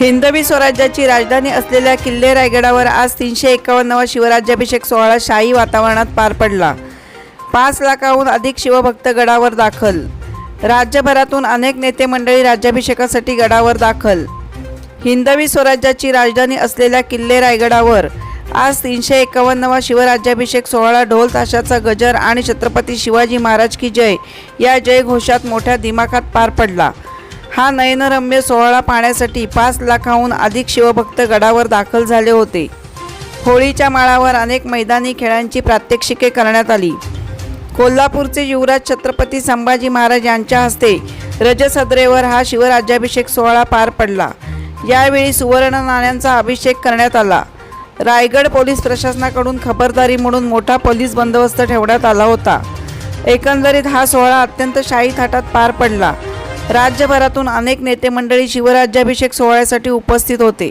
हिंदवी स्वराज्याची राजधानी असलेल्या किल्ले रायगडावर आज तीनशे एकावन्नवा शिवराज्याभिषेक सोहळा शाही वातावरणात पार पडला. पाच लाखाहून अधिक शिवभक्त गडावर दाखल. राज्यभरातून अनेक नेते मंडळी राज्याभिषेकासाठी गडावर दाखल. हिंदवी स्वराज्याची राजधानी असलेल्या किल्ले रायगडावर आज तीनशे एकावन्नवा शिवराज्याभिषेक सोहळा ढोल ताशाचा गजर आणि छत्रपती शिवाजी महाराज की जय या जयघोषात मोठ्या दिमाखात पार पडला. हा नयनरम्य सोहळा पाहण्यासाठी पाच लाखाहून अधिक शिवभक्त गडावर दाखल झाले होते. होळीच्या माळावर अनेक मैदानी खेळांची प्रात्यक्षिके करण्यात आली. कोल्हापूरचे युवराज छत्रपती संभाजी महाराज यांच्या हस्ते रजसद्रेवर हा शिवराज्याभिषेक सोहळा पार पडला. यावेळी सुवर्ण नाण्यांचा अभिषेक करण्यात आला. रायगड पोलीस प्रशासनाकडून खबरदारी म्हणून मोठा पोलीस बंदोबस्त ठेवण्यात आला होता. एकंदरीत हा सोहळा अत्यंत शाही थाटात पार पडला. राज्यभरातून अनेक नेते मंडळी शिवराज्याभिषेक सोहळ्यासाठी उपस्थित होते.